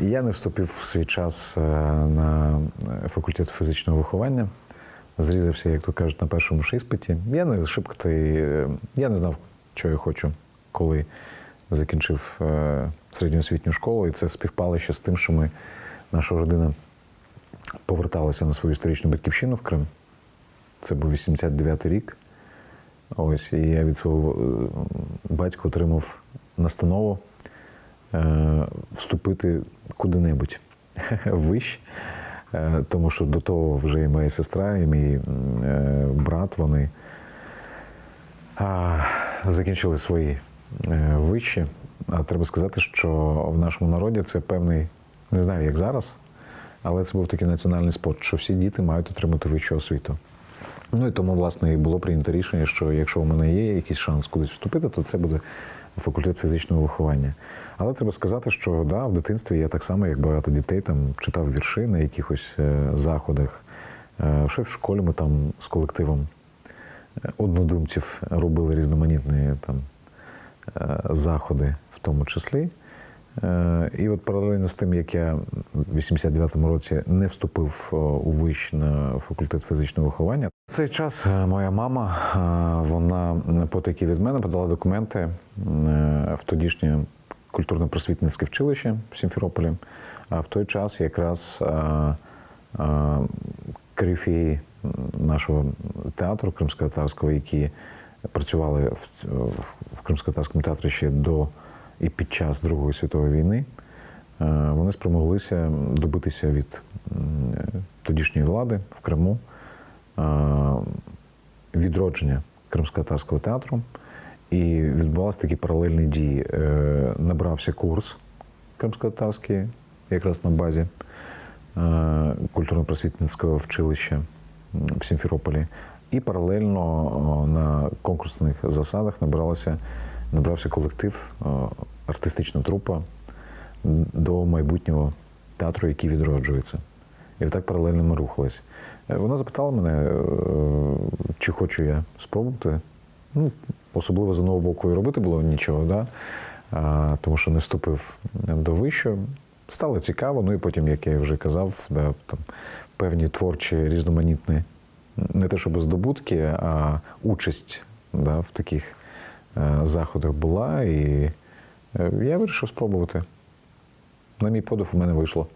Я не вступив в свій час е, на факультет фізичного виховання. Зрізався, як то кажуть, на першому ж іспиті. Я не шибкатий, е, я не знав, що я хочу, коли закінчив е, середню освітню школу. І це співпало ще з тим, що ми, наша родина поверталася на свою історичну батьківщину в Крим. Це був 89-й рік. Ось, і я від свого е, батька отримав настанову е, вступити куди-небудь вище. Е, Тому що до того вже і моя сестра, і мій е, брат, вони закінчили свої е, вищі. А треба сказати, що в нашому народі це певний, не знаю, як зараз, але це був такий національний спорт, що всі діти мають отримати вищу освіту. Ну і тому, власне, і було прийнято рішення, що якщо у мене є якийсь шанс кудись вступити, то це буде факультет фізичного виховання. Але треба сказати, що да, в дитинстві я так само, як багато дітей, там читав вірші на якихось е, заходах. Е, ще в школі ми там з колективом е, однодумців робили різноманітні там заходи, в тому числі. Е, І от паралельно з тим, як я в 89-му році не вступив е, у виш на факультет фізичного виховання, в цей час е, моя мама, вона по такій від мене подала документи в тодішнє культурно-просвітницьке вчилище в Сімферополі. А в той час якраз корифеї нашого театру кримсько-татарського, які працювали в, кримсько-татарському театрі ще до і під час Другої світової війни, е, вони спромоглися добитися від тодішньої влади в Криму е, відродження кримсько-татарського театру. І відбувалися такі паралельні дії. Е, Набрався курс кримсько-татарський, якраз на базі культурно-просвітницького вчилища в Сімферополі. І паралельно на конкурсних засадах набралося, набрався колектив, артистична трупа до майбутнього театру, який відроджується. І так паралельно ми рухались. Е, Вона запитала мене, е, чи хочу я спробувати. Ну, особливо з одного боку і робити було нічого, да? а, тому що не вступив до вищого. Стало цікаво, ну і потім, як я вже казав, да, там, певні творчі різноманітні, не те, щоб здобутки, а участь да, в таких е, заходах була. І е, я вирішив спробувати. На мій подив у мене вийшло.